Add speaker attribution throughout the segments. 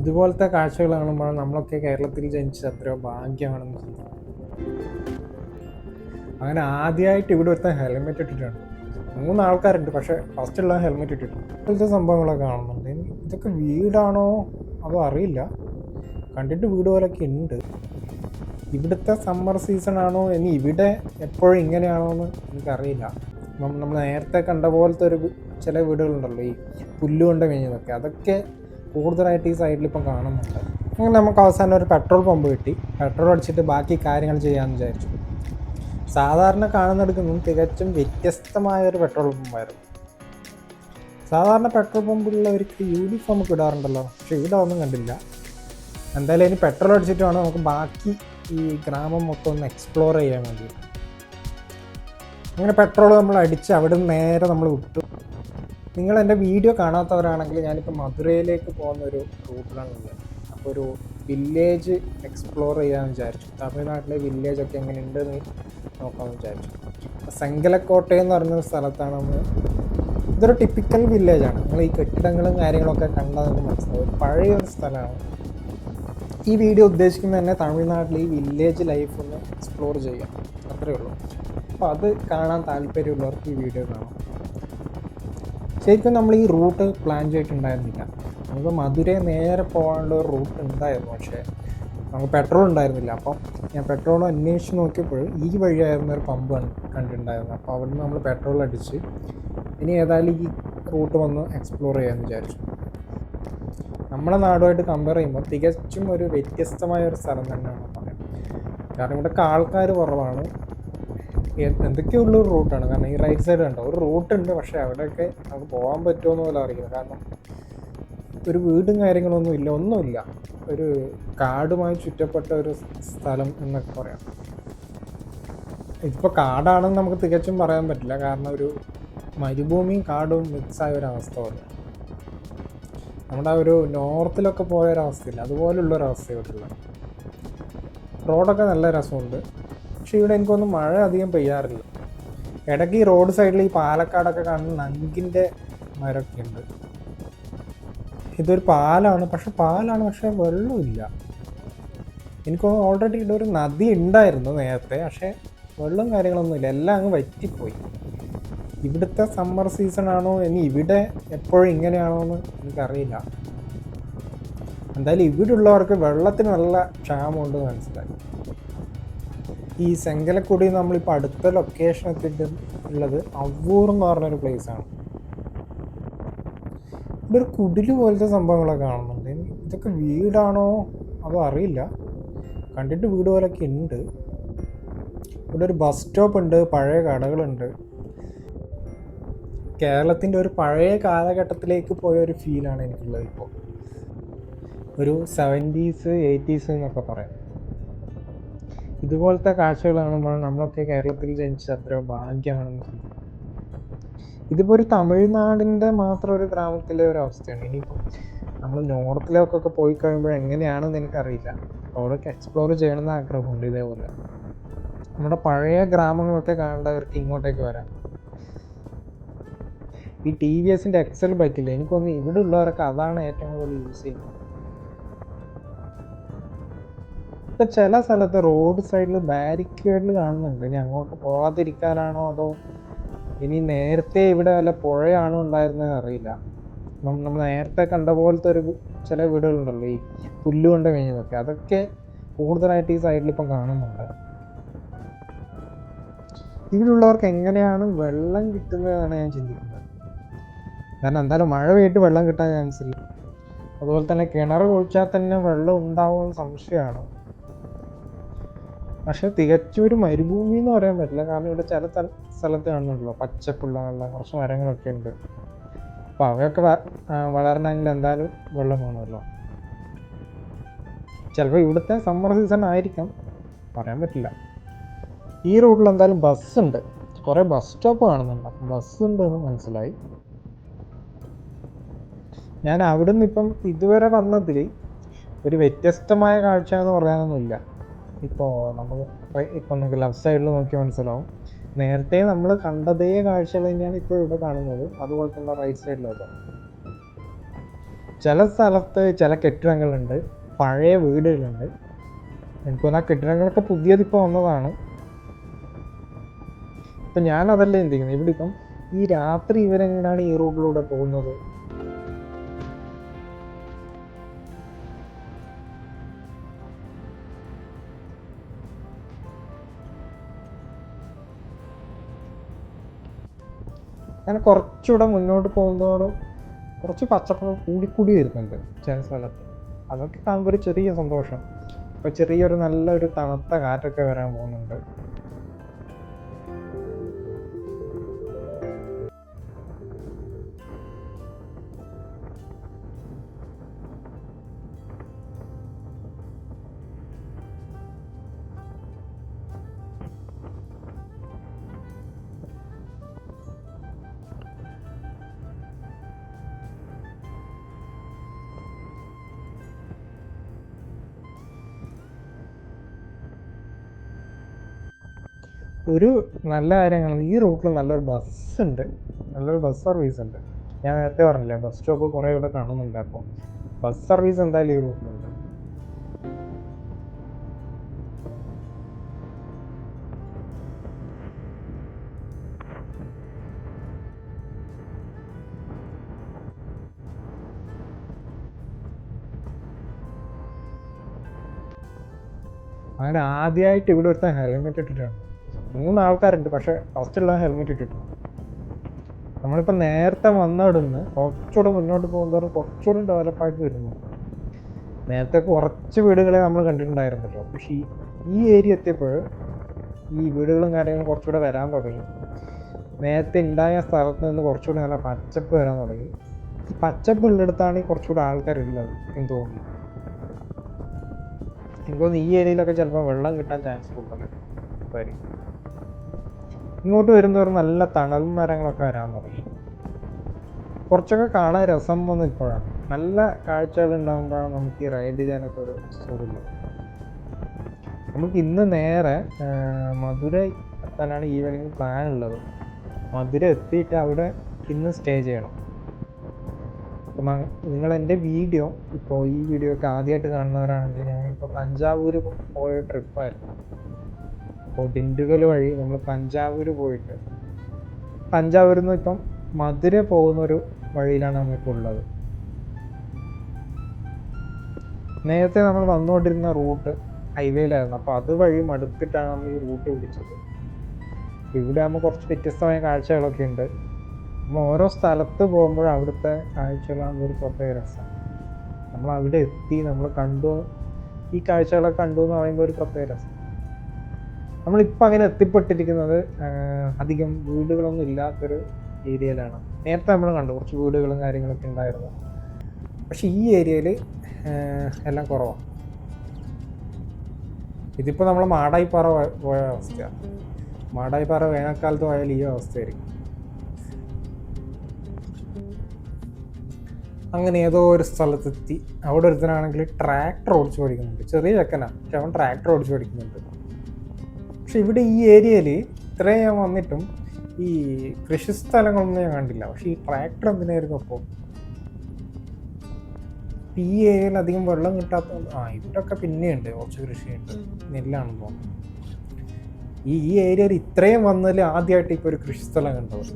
Speaker 1: ഇതുപോലത്തെ കാഴ്ചകൾ കാണുമ്പോൾ നമ്മളൊക്കെ കേരളത്തിൽ ജനിച്ചത് എത്രയോ ഭാഗ്യമാണെന്ന് തോന്നുന്നു. അങ്ങനെ ആദ്യമായിട്ട് ഇവിടെ ഒരുത്തൻ ഹെൽമെറ്റ് ഇട്ടിട്ടുണ്ട്. മൂന്ന് ആൾക്കാരുണ്ട് പക്ഷെ ഫസ്റ്റ് ഉള്ള ഹെൽമെറ്റ് ഇട്ടിട്ടുണ്ട്. ഇപ്പോഴത്തെ സംഭവങ്ങളൊക്കെ കാണുന്നുണ്ട്. ഇതൊക്കെ വീടാണോ അതോ അറിയില്ല. കണ്ടിട്ട് വീട് പോലൊക്കെ ഉണ്ട്. ഇവിടുത്തെ സമ്മർ സീസൺ ആണോ? ഇനി ഇവിടെ എപ്പോഴും ഇങ്ങനെയാണോ എന്ന് എനിക്കറിയില്ല. നമ്മൾ നേരത്തെ കണ്ട പോലത്തെ ഒരു ചില വീടുകളുണ്ടല്ലോ ഈ പുല്ല് കൊണ്ട് കഴിഞ്ഞതൊക്കെ അതൊക്കെ കൂടുതലായിട്ട് ഈ സൈഡിൽ ഇപ്പം കാണുന്നുണ്ട്. അങ്ങനെ നമുക്ക് അവസാനം ഒരു പെട്രോൾ പമ്പ് കിട്ടി. പെട്രോൾ അടിച്ചിട്ട് ബാക്കി കാര്യങ്ങൾ ചെയ്യാമെന്ന് വിചാരിച്ചു. സാധാരണ കാണുന്നെടുക്കുന്നതും തികച്ചും വ്യത്യസ്തമായ ഒരു പെട്രോൾ പമ്പായിരുന്നു സാധാരണ പെട്രോൾ പമ്പിലുള്ളവർക്ക് യൂണിഫോം ഒക്കെ ഇടാറുണ്ടല്ലോ. പക്ഷെ ഇവിടെ ഒന്നും കണ്ടില്ല. എന്തായാലും ഇനി പെട്രോൾ അടിച്ചിട്ട് വേണം നമുക്ക് ബാക്കി ഈ ഗ്രാമം മൊത്തം ഒന്ന് എക്സ്പ്ലോർ ചെയ്യാൻ വേണ്ടി അങ്ങനെ പെട്രോൾ നമ്മൾ അടിച്ച് അവിടെ നിന്ന് നേരെ നമ്മൾ വിട്ടു. നിങ്ങൾ എന്റെ വീഡിയോ കാണാത്തവരാണെങ്കിൽ ഞാനിപ്പോൾ മധുരയിലേക്ക് പോകുന്ന ഒരു റൂട്ടിലാണുള്ളത്. അപ്പോൾ ഒരു വില്ലേജ് എക്സ്പ്ലോർ ചെയ്യാമെന്ന് വിചാരിച്ചു. തമിഴ്നാട്ടിലെ വില്ലേജ് ഒക്കെ എങ്ങനെയുണ്ട് എന്ന് നോക്കാമെന്ന് വിചാരിച്ചു. അപ്പോൾ സെങ്കലക്കോട്ട എന്ന് പറഞ്ഞ സ്ഥലത്താണ് നമ്മൾ. ഇതൊരു ടിപ്പിക്കൽ വില്ലേജാണ് നിങ്ങൾ ഈ കെട്ടിടങ്ങളും കാര്യങ്ങളൊക്കെ കണ്ടാൽ നമുക്ക് മനസ്സിലാവും. ഒരു പഴയൊരു സ്ഥലമാണ്. ഈ വീഡിയോ ഉദ്ദേശിക്കുന്നത് തന്നെ തമിഴ്നാട്ടിൽ ഈ വില്ലേജ് ലൈഫ് ഒന്ന് എക്സ്പ്ലോർ ചെയ്യാം. അത്രയേ ഉള്ളൂ. അപ്പോൾ അത് കാണാൻ താല്പര്യമുള്ളവർക്ക് ഈ വീഡിയോ കാണാം. ശരിക്കും നമ്മൾ ഈ റൂട്ട് പ്ലാൻ ചെയ്തിട്ടുണ്ടായിരുന്നില്ല. നമുക്ക് മധുരയെ നേരെ പോകാനുള്ള ഒരു റൂട്ട് ഉണ്ടായിരുന്നു. പക്ഷേ നമുക്ക് പെട്രോൾ ഉണ്ടായിരുന്നില്ല. അപ്പം ഞാൻ പെട്രോൾ അന്വേഷിച്ച് നോക്കിയപ്പോൾ ഈ വഴിയായിരുന്ന ഒരു പമ്പ് കണ്ടിട്ടുണ്ടായിരുന്നു അപ്പോൾ അവിടുന്ന് നമ്മൾ പെട്രോൾ അടിച്ച് ഇനി ഏതായാലും ഈ റൂട്ട് വന്ന് എക്സ്പ്ലോർ ചെയ്യാമെന്ന് വിചാരിച്ചു. നമ്മുടെ നാടുമായിട്ട് കമ്പയർ ചെയ്യുമ്പോൾ തികച്ചും ഒരു വ്യത്യസ്തമായ ഒരു സ്ഥലം തന്നെയാണ് പറയാം കാരണം ഇവിടെയൊക്കെ ആൾക്കാർ കുറവാണ്. എന്തൊക്കെയോ ഉള്ള ഒരു റൂട്ടാണ് കാരണം ഈ റൈറ്റ് സൈഡ് കണ്ടോ? ഒരു റൂട്ട് ഉണ്ട് പക്ഷേ അവിടെയൊക്കെ നമുക്ക് പോകാൻ പറ്റുമെന്ന് പോലെ അറിയില്ല. കാരണം ഒരു വീടും കാര്യങ്ങളൊന്നും ഇല്ല ഒന്നുമില്ല. ഒരു കാടുമായി ചുറ്റപ്പെട്ട ഒരു സ്ഥലം എന്നൊക്കെ പറയാം. ഇതിപ്പോൾ കാടാണെന്ന് നമുക്ക് തികച്ചും പറയാൻ പറ്റില്ല. കാരണം ഒരു മരുഭൂമിയും കാടും മിക്സായ ഒരു അവസ്ഥ പോലെ നമ്മുടെ ഒരു നോർത്തിലൊക്കെ പോയ ഒരവസ്ഥയില്ല അതുപോലുള്ള ഒരു അവസ്ഥ ഇവിടെ റോഡൊക്കെ നല്ല രസമുണ്ട്. പക്ഷെ ഇവിടെ എനിക്കൊന്നും മഴ അധികം പെയ്യാറില്ല. ഇടയ്ക്ക് ഈ റോഡ് സൈഡിൽ ഈ പാലക്കാടൊക്കെ കാണുന്ന നങ്കിന്റെ മരമൊക്കെ ഉണ്ട് ഇതൊരു പാലാണ് പക്ഷെ പാലാണ് പക്ഷെ വെള്ളമില്ല. എനിക്ക് ഓൾറെഡി ഇവിടെ ഒരു നദി ഉണ്ടായിരുന്നു നേരത്തെ പക്ഷേ വെള്ളം കാര്യങ്ങളൊന്നും ഇല്ല. എല്ലാം അങ്ങ് വറ്റിപ്പോയി. ഇവിടുത്തെ സമ്മർ സീസണാണോ ഇനി ഇവിടെ എപ്പോഴും ഇങ്ങനെയാണോ എന്ന് എനിക്കറിയില്ല. എന്തായാലും ഇവിടെ ഉള്ളവർക്ക് വെള്ളത്തിന് നല്ല ക്ഷാമമുണ്ടെന്ന് മനസ്സിലായി. ഈ സെങ്കലക്കുടി നമ്മളിപ്പോൾ അടുത്ത ലൊക്കേഷൻ എത്തിയിട്ട് ഉള്ളത് അവൂർ എന്ന് പറഞ്ഞൊരു പ്ലേസ് ആണ്. ഇവിടെ ഒരു കുടിൽ പോലത്തെ സംഭവങ്ങളൊക്കെ കാണുന്നുണ്ട് ഇതൊക്കെ വീടാണോ? അതോ അറിയില്ല. കണ്ടിട്ട് വീട് പോലൊക്കെ ഉണ്ട്. ഇവിടെ ഒരു ബസ് സ്റ്റോപ്പ് ഉണ്ട് പഴയ കടകളുണ്ട്. കേരളത്തിന്റെ ഒരു പഴയ കാലഘട്ടത്തിലേക്ക് പോയ ഒരു ഫീലാണ് എനിക്കുള്ളത് ഇപ്പോൾ ഒരു സെവന്റീസ് എയ്റ്റീസ് എന്നൊക്കെ പറയാം. ഇതുപോലത്തെ കാഴ്ചകൾ കാണുമ്പോൾ നമ്മളൊക്കെ കേരളത്തിൽ ജനിച്ച അത്ര ഭാഗ്യമാണെന്ന് ഇതിപ്പോൾ ഒരു തമിഴ്നാടിന്റെ മാത്രം ഒരു ഗ്രാമത്തിലെ ഒരു അവസ്ഥയാണ്. ഇനിയിപ്പോൾ നമ്മൾ നോർത്തിലേക്കൊക്കെ പോയി കഴിയുമ്പോൾ എങ്ങനെയാണെന്ന് എനിക്കറിയില്ല. അവിടെയൊക്കെ എക്സ്പ്ലോർ ചെയ്യണമെന്ന് ആഗ്രഹമുണ്ട് ഇതേപോലെ. നമ്മുടെ പഴയ ഗ്രാമങ്ങളൊക്കെ കാണേണ്ടവർക്ക് ഇങ്ങോട്ടേക്ക് വരാം. ഈ ടി വി എസിന്റെ എക്സൽ ബൈക്കില്ലേ എനിക്കൊന്ന് ഇവിടെ ഉള്ളവരൊക്കെ അതാണ് ഏറ്റവും കൂടുതൽ യൂസ് ചെയ്യുന്നത്. ഇപ്പം ചില സ്ഥലത്ത് റോഡ് സൈഡിൽ ബാരിക്കേഡിൽ കാണുന്നുണ്ട്. ഇനി അങ്ങോട്ട് പോകാതിരിക്കാനാണോ അതോ ഇനി നേരത്തെ ഇവിടെ വല്ല പുഴയാണോ ഉണ്ടായിരുന്നത് അറിയില്ല. നമ്മൾ നേരത്തെ കണ്ട പോലത്തെ ഒരു ചില വീടുകളുണ്ടല്ലോ ഈ പുല്ല് കൊണ്ട് കഴിഞ്ഞതൊക്കെ അതൊക്കെ കൂടുതലായിട്ട് ഈ സൈഡിൽ ഇപ്പം കാണുന്നുണ്ട്. ഇവിടെയുള്ളവർക്ക് എങ്ങനെയാണ് വെള്ളം കിട്ടുന്നതെന്നാണ് ഞാൻ ചിന്തിക്കുന്നത്. കാരണം എന്തായാലും മഴ പെയ്തിട്ട് വെള്ളം കിട്ടാൻ ചാൻസ് ഇല്ല. അതുപോലെ തന്നെ കിണർ കുഴിച്ചാൽ തന്നെ വെള്ളം ഉണ്ടാവുമെന്ന് സംശയമാണ്. പക്ഷെ തികച്ചും ഒരു മരുഭൂമി എന്ന് പറയാൻ പറ്റില്ല. കാരണം ഇവിടെ ചില സ്ഥല- സ്ഥലത്ത് കാണുന്നുണ്ടല്ലോ പച്ചപ്പുള്ള നല്ല കുറച്ച് മരങ്ങളൊക്കെ ഉണ്ട്. അപ്പോൾ അവയൊക്കെ വളരണമെങ്കിൽ എന്തായാലും വെള്ളം വേണമല്ലോ. ചിലപ്പോൾ ഇവിടുത്തെ സമ്മർ സീസൺ ആയിരിക്കാം പറയാൻ പറ്റില്ല. ഈ റോഡിൽ എന്തായാലും ഉണ്ട്. കുറേ ബസ് സ്റ്റോപ്പ് കാണുന്നുണ്ട്. അപ്പം ബസ് ഉണ്ട് എന്ന് മനസ്സിലായി. ഞാൻ അവിടുന്ന് ഇപ്പം ഇതുവരെ വന്നതിൽ ഒരു വ്യത്യസ്തമായ കാഴ്ച എന്ന് പറയാനൊന്നുമില്ല. ഇപ്പോൾ നമ്മൾ ഇപ്പം നമുക്ക് ലെഫ്റ്റ് സൈഡിൽ നോക്കി മനസ്സിലാവും. നേരത്തെ നമ്മൾ കണ്ടതേ കാഴ്ചകൾ തന്നെയാണ് ഇപ്പോൾ ഇവിടെ കാണുന്നത്. അതുപോലെ തന്നെ റൈറ്റ് സൈഡിലൊക്കെ ചില സ്ഥലത്ത് ചില കെട്ടിടങ്ങളുണ്ട്. പഴയ വീടുകളുണ്ട്. എനിക്ക് തോന്നുന്നു ആ കെട്ടിടങ്ങളൊക്കെ പുതിയതിപ്പോൾ വന്നതാണ്. ഇപ്പം ഞാനതല്ല ചിന്തിക്കുന്നത്. ഇവിടെ ഇപ്പം ഈ രാത്രി ഇവരെങ്ങനെയാണ് ഈ റോഡിലൂടെ പോകുന്നത്? അങ്ങനെ കുറച്ചുകൂടെ മുന്നോട്ട് പോകുന്നതോടും കുറച്ച് പച്ചപ്പ് കൂടിക്കൂടി വരുന്നുണ്ട് ചില സ്ഥലത്ത്. അതൊക്കെ കാണുമ്പോൾ ഒരു ചെറിയ സന്തോഷം. ഇപ്പോൾ ചെറിയൊരു നല്ലൊരു തണുത്ത കാറ്റൊക്കെ വരാൻ പോകുന്നുണ്ട്. ഒരു നല്ല കാര്യങ്ങൾ ഈ റൂട്ടിൽ നല്ലൊരു ബസ് ഉണ്ട് നല്ലൊരു ബസ് സർവീസ് ഉണ്ട് ഞാൻ നേരത്തെ പറഞ്ഞില്ലേ ബസ് സ്റ്റോപ്പ് കുറേ ഇവിടെ കാണുന്നുണ്ട് അപ്പോൾ ബസ് സർവീസ് എന്തായാലും ഈ റൂട്ടിലുണ്ട്. അങ്ങനെ ആദ്യമായിട്ട് ഇവിടെ ഒരുത്തൻ ഹെൽമെറ്റ് ഇട്ടിട്ടാണ്. മൂന്ന് ആൾക്കാരുണ്ട് പക്ഷെ ഫസ്റ്റുള്ള ഹെൽമെറ്റ് ഇട്ടിട്ടുണ്ട് നമ്മളിപ്പോൾ നേരത്തെ വന്നവിടുന്ന് കുറച്ചുകൂടെ മുന്നോട്ട് പോകുന്നതോറും കുറച്ചുകൂടെ ഡെവലപ്പായിട്ട് വരുന്നു. നേരത്തെ കുറച്ച് വീടുകളെ നമ്മൾ കണ്ടിട്ടുണ്ടായിരുന്നല്ലോ പക്ഷേ ഈ- ഏരിയ എത്തിയപ്പോൾ ഈ വീടുകളും കാര്യങ്ങളും കുറച്ചുകൂടെ വരാൻ തുടങ്ങി. നേരത്തെ ഉണ്ടായ സ്ഥലത്ത് നിന്ന് കുറച്ചുകൂടെ നല്ല പച്ചപ്പ് വരാൻ തുടങ്ങി. ഈ പച്ചപ്പ് ഉള്ളിടത്താണ് കുറച്ചുകൂടെ ആൾക്കാരുള്ളത് എന്ന് തോന്നി. എനിക്ക് തോന്നുന്നു ഈ ഏരിയയിലൊക്കെ ചിലപ്പോൾ വെള്ളം കിട്ടാൻ ചാൻസ് കൂടുതലാണ് വരും. ഇങ്ങോട്ട് വരുന്നവർ നല്ല തണൽ മരങ്ങളൊക്കെ വരാൻ തുടങ്ങി. കുറച്ചൊക്കെ കാണാൻ രസം വന്നു ഇപ്പോഴാണ്. നല്ല കാഴ്ചകൾ ഉണ്ടാകുമ്പോഴാണ് നമുക്ക് ഈ റൈഡ് ചെയ്യാനൊക്കെ ഒരു സുഖമില്ല നമുക്ക് ഇന്ന് നേരെ മധുര എത്താനാണ് ഈവനിങ് പ്ലാൻ ഉള്ളത്. മധുര എത്തിയിട്ട് അവിടെ ഇന്ന് സ്റ്റേ ചെയ്യണം. അപ്പം നിങ്ങൾ എന്റെ വീഡിയോ ഇപ്പോൾ ഈ വീഡിയോ ഒക്കെ ആദ്യമായിട്ട് കാണുന്നവരാണെങ്കിൽ ഞാൻ ഇപ്പോൾ പഞ്ചാബൂർ പോയ ട്രിപ്പായിരുന്നു അപ്പോൾ ഡിണ്ടുഗൽ വഴി നമ്മൾ തഞ്ചാവൂർ പോയിട്ട് തഞ്ചാവൂരിൽ നിന്ന് ഇപ്പം മധുര പോകുന്ന ഒരു വഴിയിലാണ് ഉള്ളത്. നേരത്തെ നമ്മൾ വന്നുകൊണ്ടിരുന്ന റൂട്ട് ഹൈവേയിലായിരുന്നു. അപ്പോൾ അത് വഴി മടുത്തിട്ടാണ് നമ്മൾ ഈ റൂട്ട് പിടിച്ചത്. ഇവിടെ ആകുമ്പോൾ കുറച്ച് വ്യത്യസ്തമായ കാഴ്ചകളൊക്കെ ഉണ്ട്. നമ്മൾ ഓരോ സ്ഥലത്ത് പോകുമ്പോൾ അവിടുത്തെ കാഴ്ചകളാണ് ഒരു പ്രത്യേക രസം. നമ്മൾ അവിടെ എത്തി നമ്മൾ കണ്ടു. ഈ കാഴ്ചകളൊക്കെ കണ്ടു എന്ന് പറയുമ്പോൾ ഒരു പ്രത്യേക രസം. നമ്മളിപ്പോൾ അങ്ങനെ എത്തിപ്പെട്ടിരിക്കുന്നത് അധികം വീടുകളൊന്നും ഇല്ലാത്തൊരു ഏരിയയിലാണ്. നേരത്തെ നമ്മൾ കണ്ടു കുറച്ച് വീടുകളും കാര്യങ്ങളൊക്കെ ഉണ്ടായിരുന്നു. പക്ഷെ ഈ ഏരിയയിൽ എല്ലാം കുറവാണ് ഇതിപ്പോൾ നമ്മൾ മാടായിപ്പാറ പോയ- അവസ്ഥയാണ് മാടായിപ്പാറ വേനൽക്കാലത്ത് പോയാൽ ഈ അവസ്ഥയായിരിക്കും. അങ്ങനെ ഏതോ ഒരു സ്ഥലത്തെത്തി. അവിടെ ഒരുത്തനാണെങ്കിൽ ട്രാക്ടർ ഓടിച്ചു പഠിക്കുന്നുണ്ട്. ചെറിയ ചെക്കനാണ് പക്ഷെ അവൻ ട്രാക്ടർ ഓടിച്ചു പഠിക്കുന്നുണ്ട്. പക്ഷെ ഇവിടെ ഈ ഏരിയയിൽ ഇത്രയും ഞാൻ വന്നിട്ടും ഈ കൃഷി സ്ഥലങ്ങളൊന്നും ഞാൻ കണ്ടില്ല. പക്ഷെ ഈ ട്രാക്ടർ എന്തിനായിരുന്നു അപ്പോൾ ഈ ഏരിയയിൽ അധികം വെള്ളം കിട്ടാത്ത ആ ഇവിടൊക്കെ പിന്നെയുണ്ട്. കുറച്ച് കൃഷിയുണ്ട്. നെല്ലാണെന്ന് തോന്നുന്നു. ഈ ഈ ഏരിയയിൽ ഇത്രയും വന്നതിൽ ആദ്യമായിട്ട് ഇപ്പോൾ ഒരു കൃഷി സ്ഥലം കണ്ടത്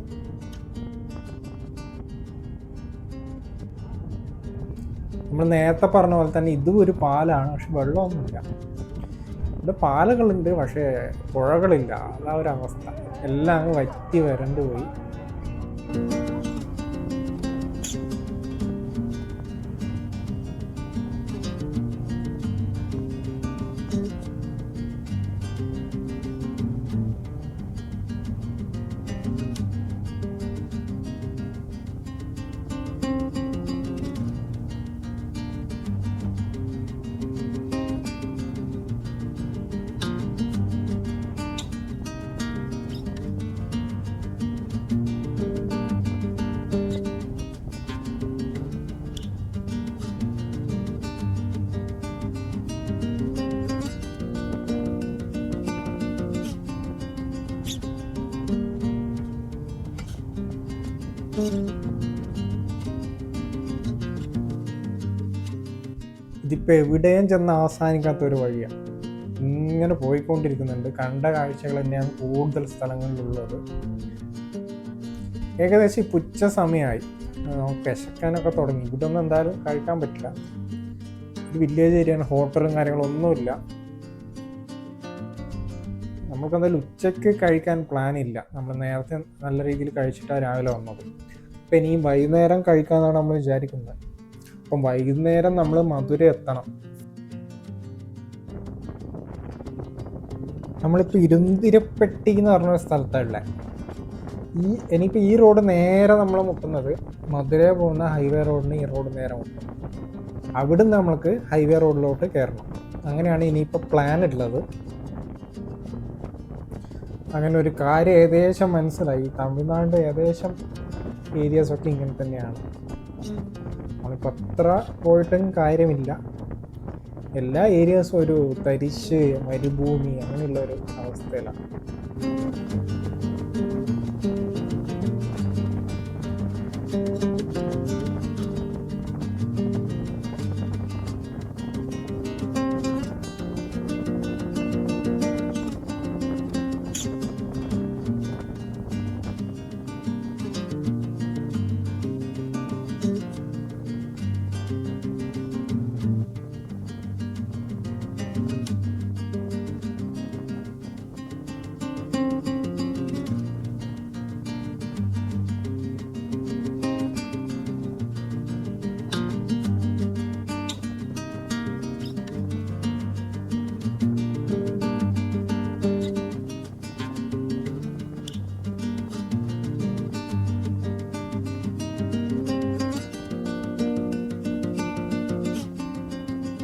Speaker 1: നമ്മൾ നേരത്തെ പറഞ്ഞ പോലെ തന്നെ ഇതും ഒരു പാലാണ്. പക്ഷെ വെള്ളമൊന്നുമില്ല. ഇവിടെ പാലകളുണ്ട് പക്ഷേ പുഴകളില്ല. അതാ ഒരവസ്ഥ. എല്ലാം അങ്ങ് വറ്റി വരണ്ടു പോയി. ഇതിപ്പോൾ എവിടെയും ചെന്ന് അവസാനിക്കാത്ത ഒരു വഴിയാണ് ഇങ്ങനെ പോയിക്കൊണ്ടിരിക്കുന്നുണ്ട്. കണ്ട കാഴ്ചകൾ തന്നെയാണ് കൂടുതൽ സ്ഥലങ്ങളിലുള്ളത്. ഏകദേശം ഈ ഉച്ച സമയമായി. വിശക്കാനൊക്കെ തുടങ്ങി. ഇതൊന്നും എന്തായാലും കഴിക്കാൻ പറ്റില്ല. ഒരു വില്ലേജ് ഏരിയയാണ് ഹോട്ടലും കാര്യങ്ങളൊന്നുമില്ല. നമുക്കെന്തായാലും ഉച്ചയ്ക്ക് കഴിക്കാൻ പ്ലാൻ ഇല്ല. നമ്മൾ നേരത്തെ നല്ല രീതിയിൽ കഴിച്ചിട്ടാണ് രാവിലെ വന്നത്. അപ്പം ഇനിയും വൈകുന്നേരം കഴിക്കാമെന്നാണ് നമ്മൾ വിചാരിക്കുന്നത്. അപ്പം വൈകുന്നേരം നമ്മൾ മധുര എത്തണം. നമ്മളിപ്പോൾ ഇരുന്തിരപ്പെട്ടി എന്ന് പറഞ്ഞ ഒരു സ്ഥലത്താണ് ഈ ഇനിയിപ്പോൾ ഈ റോഡ് നേരെ നമ്മൾ മുട്ടുന്നത് മധുര പോകുന്ന ഹൈവേ റോഡിന് ഈ റോഡ് നേരെ മുട്ടും. അവിടുന്ന് നമ്മൾക്ക് ഹൈവേ റോഡിലോട്ട് കയറണം. അങ്ങനെയാണ് ഇനിയിപ്പോൾ പ്ലാൻ ഉള്ളത് അങ്ങനെ ഒരു കാര്യം ഏകദേശം മനസ്സിലായി. തമിഴ്നാട് ഏകദേശം ഏരിയാസൊക്കെ ഇങ്ങനെ തന്നെയാണ്. നമ്മളിപ്പോൾ അത്ര പോയിട്ടും കാര്യമില്ല. എല്ലാ ഏരിയാസും ഒരു തരിശ് മരുഭൂമി അങ്ങനെയുള്ള ഒരു അവസ്ഥയിലാണ്.